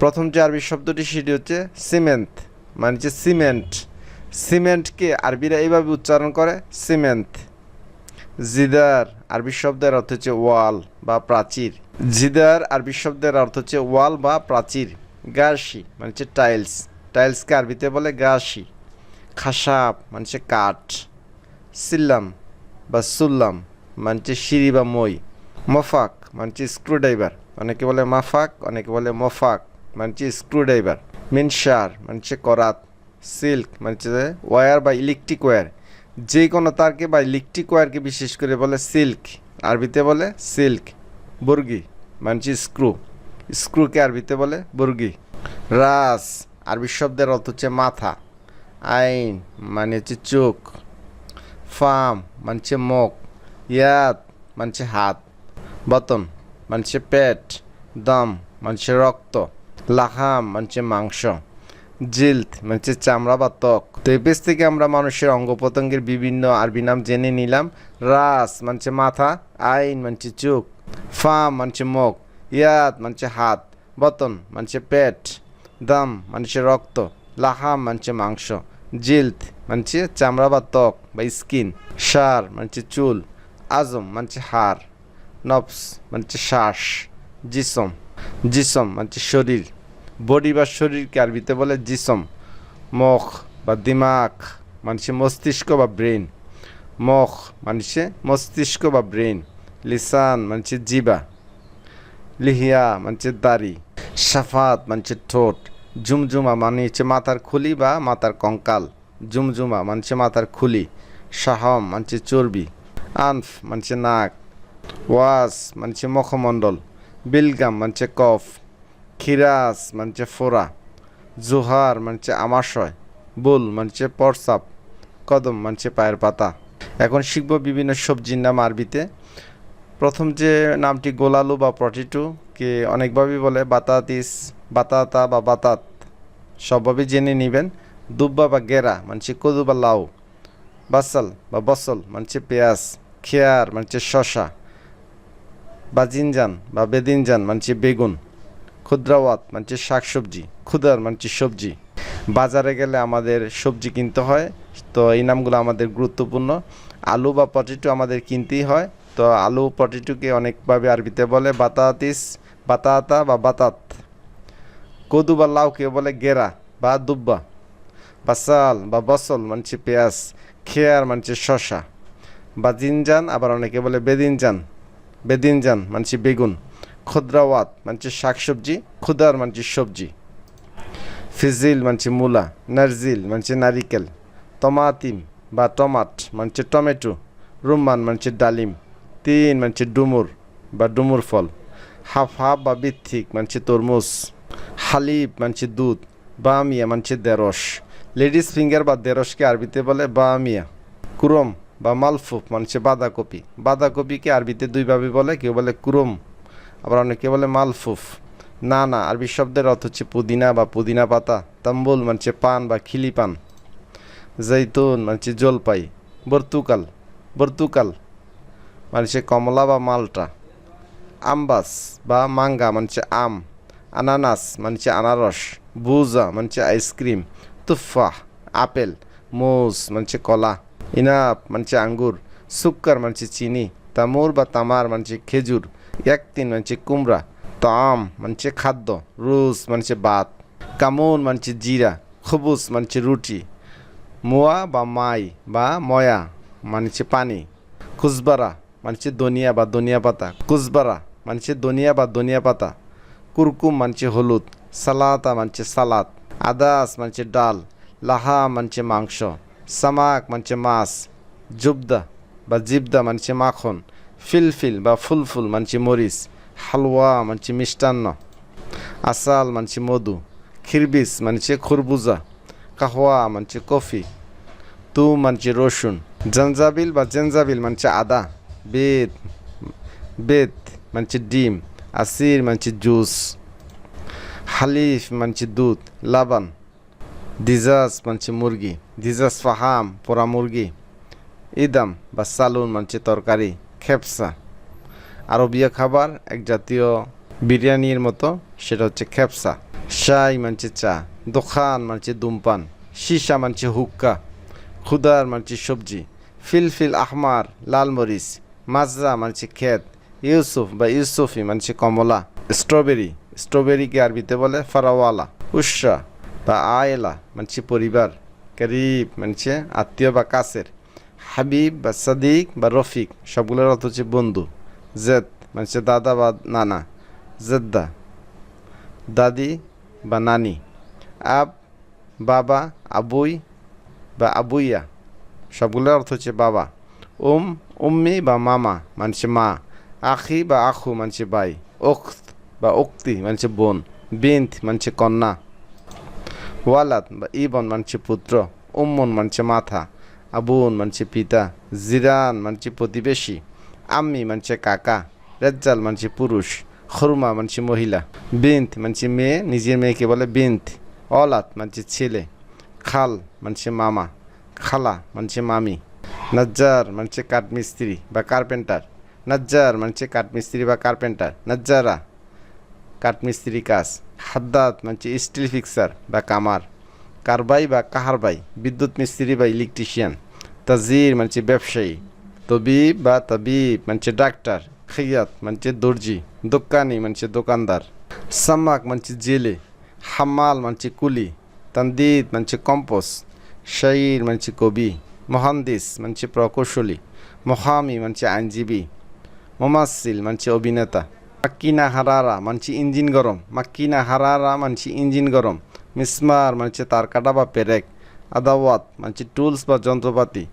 প্রথম যে আরবি শব্দটি সেটি হচ্ছে সিমেন্ট মানে হচ্ছে সিমেন্ট। সিমেন্টকে আরবিরা এইভাবে উচ্চারণ করে, সিমেন্ট। জিদার আরবি শব্দের অর্থ হচ্ছে ওয়াল বা প্রাচীর। জিদার আরবি শব্দের অর্থ হচ্ছে ওয়াল বা প্রাচীর। গাশি মানে হচ্ছে টাইলস। টাইলসকে আরবিতে বলে গাশি খাসাপ মানে হচ্ছে কাঠ। সিল্লাম বা সুল্লাম মানে হচ্ছে সিঁড়ি বা মই। মফাক মানে হচ্ছে স্ক্রুড্রাইভার। অনেকে বলে মাফাক, অনেকে বলে মফাক। মানে হচ্ছে স্ক্রুড্রাইভার মিনসার মানে হচ্ছে করাত সিল্ক মানে হচ্ছে ওয়্যার বা ইলেকট্রিক ওয়্যার যে কোনো তারকে বা ইলেকট্রিক ওয়্যারকে বিশেষ করে বলে সিল্ক আরবিতে বলে সিল্ক বুর্গি মানে হচ্ছে স্ক্রু স্ক্রুকে আরবিতে বলে বুর্গি, রাস, আরবি শব্দের অর্থ হচ্ছে মাথা, আইন মানে হচ্ছে চোখ ফার্ম মানছে মুখ, ইয়াদ, মানছে হাত, বতন, মানছে পেট, দম, মানছে রক্ত। লাহাম মানছে মাংস জিল্দ মানে চামড়া বা ত্বক। তো এই পেজ থেকে আমরা মানুষের অঙ্গ প্রত্যঙ্গের বিভিন্ন আরবি নাম জেনে নিলাম। রাস মানছে মাথা, আইন মানছে চোখ। ফার্ম মানছে মুখ। ইয়াদ মানছে হাত। বতন মানছে পেট। দম মানছে রক্ত। লাহাম মানছে মাংস। জিল্দ মানছে চামড়া বা ত্বক বা স্কিন। সার মানে চুল। আজম মানছে হাড়। নফস মানছে শ্বাস। জিসম জিসম মানছে শরীর। বডি বা শরীরকে আরবিতে বলে জিসম মুখ বা দিমাগ মানছে মস্তিষ্ক বা ব্রেন মুখ মানছে মস্তিষ্ক বা ব্রেন লিসান মানছে জিবা লিহিয়া মানছে দাড়ি সাফাত মানছে ঠোঁট জুমজুমা মানে হচ্ছে মাথার খুলি বা মাথার কঙ্কাল জুমজুমা মানছে মাথার খুলি সাহম মানছে চর্বি আনফ মানছে নাক ওয়াস মানছে মুখমণ্ডল বিলগাম মানছে কফ খিরাস মানছে ফোরা, জোহার, মানছে আমাশয়, বুল, মানছে পরসাপ, কদম, মানছে পায়ের পাতা। এখন শিখব বিভিন্ন সবজির নাম আরবিতে। প্রথম যে নামটি গোলালু বা পটেটো, কে অনেকভাবেই বলে বাতাতিস, বাতাতা বা বাতাত। সবভাবে জেনে নেবেন। দুব্বা বা গেরা, মানছে কদু বা লাউ। বাসাল বা বসল, মানছে পেঁয়াজ। খেয়ার, মানছে শশা বা জিনজান বা বেদিনজান, মানছে বেগুন। ক্ষুদ্রাওয়াত মানছে শাকসবজি, ক্ষুদার মানছে সবজি। বাজারে গেলে আমাদের সবজি কিনতে হয়, তো এই নামগুলো আমাদের গুরুত্বপূর্ণ। আলু বা পটেটো আমাদের কিনতেই হয়, তো আলু, পটেটোকে অনেকভাবে আরবিতে বলে বাতাতিস, বাতাতা বা বাতাত। কদু বা লাউকে বলে গেরা বা দুব্বা। বা বাসাল বা বসল মানছে পেঁয়াজ। খেয়ার মানছে শশা বা জিনজান, আবার অনেকে বলে বেদিনজান। বেদিনজান মানছে বেগুন। ক্ষুদ্রাওয়াত মানছে শাকসবজি ক্ষুদার মানছে সবজি। ফিজিল মানছে মূলা, নারজিল মানছে নারিকেল টমাতিম বা টমাট মানছে টমেটো, রুম্মান মানছে ডালিম, তিন মানছে ডুমুর বা ডুমুর ফল, হাফ হাফ বা বিথিক মানছে তরমুজ হালিব মানছে দুধ, বামিয়া মানছে দেরস লেডিস ফিঙ্গার বা দেরসকে আরবিতে বলে বামিয়া। কুরম বা মালফুফ মানছে বাঁধাকপি। বাঁধাকপিকে আরবিতে দুইভাবে বলে, কেউ বলে কুরম। আবার অনেকে বলে মালফুফ না না আরবি শব্দের অর্থ হচ্ছে পুদিনা বা পুদিনা পাতা তাম্বুল মানছে পান বা খিলি পান জৈতুন মানছে জলপাই বর্তুকাল বর্তুকাল মানছে কমলা বা মালটা আম্বাস বা মাঙ্গা মানছে আম আনানাস মানছে আনারস বুজা মানছে আইসক্রিম তুফা আপেল মুজ মানছে কলা ইনাপ মানছে আঙ্গুর সুক্কার মানছে চিনি তামুর বা তামার মানছে খেজুর একতিন মানছে কুমড়া, তাম মানছে খাদ্য, রুস মানছে ভাত, কামুন মানছে জিরা, খবুস মানছে রুটি, মোয়া বা মাই বা ময়া মানছে পানি কুসবারা মানছে দনিয়া বা দনিয়া পাতা কুসবারা মানছে দনিয়া বা দনিয়া পাতা, কুরকুম মানছে হলুদ, সালাতা মানছে সালাদ, আদাস মানছে ডাল, লাহা মানছে মাংস, সামাক মানছে মাছ, জুবদা বা জিবদা মানছে মাখন ফিলফিল বা ফুলফুল, মানছে মরিচ হালুয়া মানছে মিষ্টান্ন আসাল মানছে মধু, খিরবিস, মানছে খরবুজা, কাহওয়া, মানছে কফি তু মানছে রসুন, জঞ্জাবিল বা জেনজাবিল, মানছে আদা, বেদ বেদ, মানছে ডিম, আসির, মানছে জুস, হালিফ, মানছে দুধ, লাবান দিজাস মানছে মুরগি দিজাস ফাহাম, পোড়া মুরগি, ইদাম বা সালুন, মানছে তরকারি। খেপসা। আরবীয় খাবার, এক জাতীয় বিরিয়ানির মতো, সেটা হচ্ছে খেপসা। শাই মানছে চা, দোকান মানছে দুমপান সীসা মানছে হুক্কা খুদার মানছে সবজি, ফিলফিল আহমার লাল মরিচ, মাজরা মানছে ক্ষেত, ইউসুফ বা ইউসুফি মানছে কমলা, স্ট্রবেরি, স্ট্রবেরিকে আরবিতে বলে ফারাওয়ালা উৎসা বা আয়েলা মানছে পরিবার করিব মানছে আত্মীয় বা কাছের। হাবিব বা সাদিক বা রফিক, সবগুলোর অর্থ হচ্ছে বন্ধু। জেদ মানছে দাদা বা নানা। জেদ্দা, দাদি বা নানি। আব, বাবা, আবুই বা আবুইয়া, সবগুলোর অর্থ হচ্ছে বাবা। উম, উম্মি বা মামা মানছে মা। আখি বা আখু মানছে ভাই। ওখত বা উক্তি মানছে বোন। বিন্ত মানছে কন্যা। ওয়ালাদ বা ইবন মানছে পুত্র। উম্মন মানছে মাথা। আবুন মানছে পিতা, জিরান মানছে প্রতিবেশী, আম্মি মানছে কাকা, রেজ্জাল মানছে পুরুষ, খরমা মানছে মহিলা বিন্ত মানছে মেয়ে, নিজের মেয়েকে বলে বিন্ত অলাত মানছে ছেলে, খাল মানছে মামা, খালা মানছে মামি, নজ্জার মানছে কাঠমিস্ত্রি বা কার্পেন্টার, নজ্জার মানছে কাঠমিস্ত্রি বা কার্পেন্টার, নজ্জারা কাঠমিস্ত্রি কাজ, হাদ্দাত মানছে স্টিল ফিক্সার বা কামার, কারবাই বা কাহারবাই, বিদ্যুৎ মিস্ত্রি বা ইলেকট্রিশিয়ান। তাজির মানছে ব্যবসায়ী তবিব বা তবিব মানছে ডাক্তার খিয়াত মানছে দর্জি দোকানি মানছে দোকানদার সামাক মানছে জেলে হামাল মানছে কুলি তান্দিদ মানছে কম্পোস শাইর মানছে কবি মহান্দিস মানছে প্রকৌশলী মহামি মানছে আইনজীবী মোমাসিল মানছে অভিনেতা মাক্কিনা হারারা মানছি ইঞ্জিন গরম মাক্কিনা হারারা মানছি ইঞ্জিন গরম মিসমার মানছে তার কাটা বা পেরেক আদাওয়াত, মানছে টুলস বা যন্ত্রপাতি,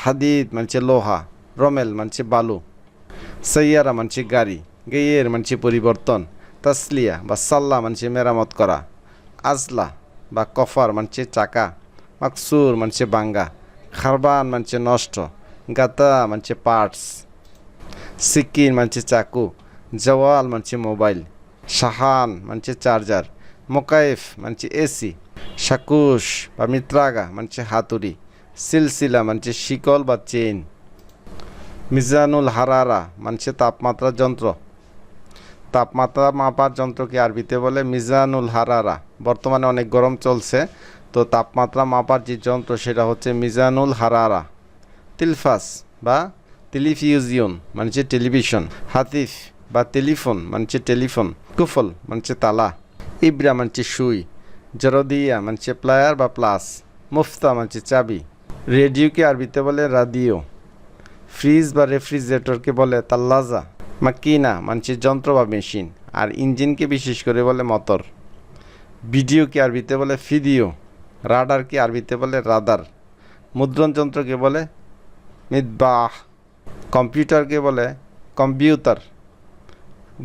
হাদিদ, মানছে লোহা, রমেল, মানছে বালু, সৈয়ারা, মানছে গাড়ি গেয়ের মানছে পরিবর্তন, তাসলিয়া বা সাল্লা, মানছে মেরামত করা, আজলা বা কফার, মানছে চাকা, মাকসুর, মানছে বাঙ্গা, খারবান, মানছে নষ্ট, গাতা, মানছে পার্টস সিকিন, মানছে চাকু, জওয়াল, মানছে মোবাইল, শাহান, মানছে চার্জার মোকাইফ মানছে এসি শাকুশ বা মিত্রাগা, মানছে হাতুড়ি। সিলসিলা, মানছে শিকল বা চেইন। মিজানুল হারারা, মানছে তাপমাত্রা যন্ত্র। তাপমাত্রা মাপার যন্ত্রকে আরবিতে বলে? মিজানুল হারারা। বর্তমানে অনেক গরম চলছে, তো তাপমাত্রা মাপার যে যন্ত্র, সেটা হচ্ছে মিজানুল হারারা। তিলফাস বা টেলিফিউজিয়ন, মানছে টেলিভিশন। হাতিফ বা টেলিফোন, মানছে টেলিফোন। কুফল, মানছে তালা। ইব্রা, মানছে সুই। জরদিয়া মানছে প্লায়ার বা প্লাস, মুফতা মানছে চাবি। রেডিওকে আরবিতে বলে রাদিও। ফ্রিজ বা রেফ্রিজারেটরকে বলে তাল্লাজা। মাকিনা মানছে যন্ত্র বা মেশিন। আর ইঞ্জিনকে বিশেষ করে বলে মটর। ভিডিওকে আরবিতে বলে ফিদিও। রাডারকে আরবিতে বলে রাদার। মুদ্রণ যন্ত্রকে বলে মিদবাহ কম্পিউটারকে বলে কম্পিউটার।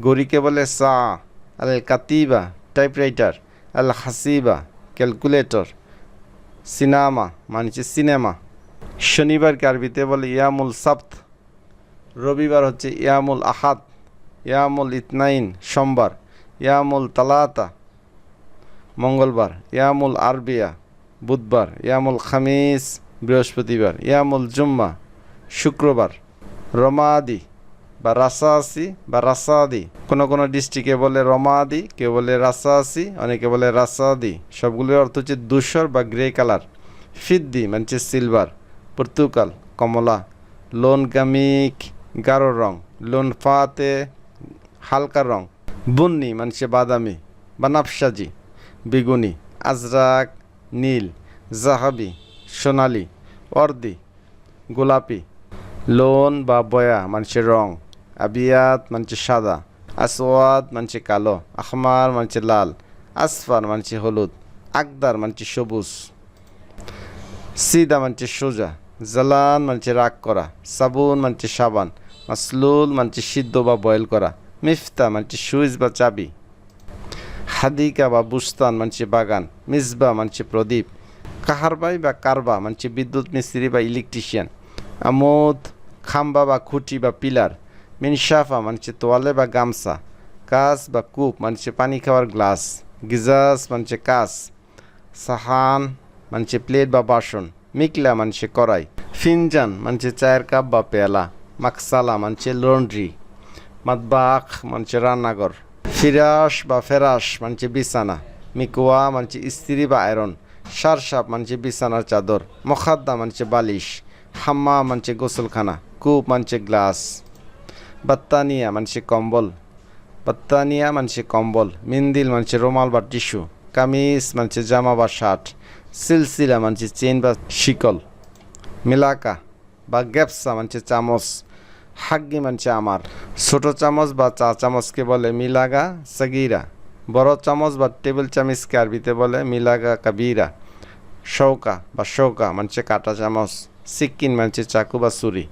গড়িকে বলে সা আল কাতিবা টাইপরাইটার। আল হাসিবা ক্যালকুলেটর সিনেমা মানছে সিনেমা শনিবারকে আরবিতে বলে ইয়ামুল সাপ্ত রবিবার হচ্ছে ইয়ামুল আহাদ, ইয়ামুল ইতনাইন, সোমবার। ইয়ামুল তালাতা, মঙ্গলবার। ইয়ামুল আরবিয়া, বুধবার। ইয়ামুল খামিস, বৃহস্পতিবার। ইয়ামুল জুম্মা, শুক্রবার। রমাদি বা রাসাসি বা রাসাদি কোনো কোনো ডিস্ট্রিক্টে বলে রমাদি, কেউ বলে রাসাসি, অনেকে বলে রাসাদি। সবগুলোর অর্থ হচ্ছে ধূসর বা গ্রে কালার ফিদ্দি, মানছে সিলভার পর্তুকাল কমলা। লোন গামিক গাঢ় রং। লোন ফাতে হালকা রং। বুন্নি, মানছে বাদামি। বা নাফসাজি। বেগুনি, আজরাক, নীল। জাহাবি, সোনালি। অর্দি, গোলাপি। লোন বা বয়া, মানছে রং। আবিয়াত মানছে সাদা, আসওয়াদ মানছে কালো আহমার মানছে লাল, আসফার মানছে হলুদ, আকদার মানছে সবুজ, সিদা মানছে সোজা জালান মানছে রাগ করা, সাবুন মানছে সাবান, মাসলুল মানছে সিদ্ধ বা বয়েল করা, মিফতা মানছে সুইচ বা চাবি, হাদিকা বা বুস্তান মানছে বাগান, মিসবা মানছে প্রদীপ, কাহারবাই বা কারবা মানছে বিদ্যুৎ মিস্ত্রি বা ইলেকট্রিশিয়ান, আমোদ, খাম্বা বা খুঁটি বা পিলার মিনসাফা মানছে তোয়ালে বা গামছা। কাস বা কূপ, মানছে পানি খাওয়ার গ্লাস। গিজাস, মানছে কাস সাহান, মানছে প্লেট বা বাসন। মিকলা, মানছে কড়াই। ফিনজান, মানছে চায়ের কাপ বা পেয়ালা। মাকসালা, মানছে লন্ড্রি। মাতবাখ মানছে রান্নাঘর। ফিরাস বা ফেরাস, মানছে বিছানা। মিকুয়া, মানছে স্ত্রী বা আয়রন। সারসাপ, মানছে বিছানার চাদর। মখাদ্দা, মানছে বালিশ। হাম্মা মানছে গোসলখানা। কূপ, মানছে গ্লাস। বাত্তানিয়া মানছে কম্বল বাত্তানিয়া মানছে কম্বল মিন্দিল মানছে রুমাল বা টিস্যু কামিজ মানছে জামা বা শার্ট সিলসিলা মানছে চেন বা শিকল মিলাকা বা গ্যাপসা মানছে চামচ হাগ্গি মানছে আমার ছোট চামচ বা চা চামচকে বলে মিলাগা সাগিরা বড় চামচ বা টেবিল চামচকে আরবিতে বলে মিলাগা কাবিরা শৌকা বা শৌকা মানছে কাটা চামচ সিক্কিন মানছে চাকু বা ছুরি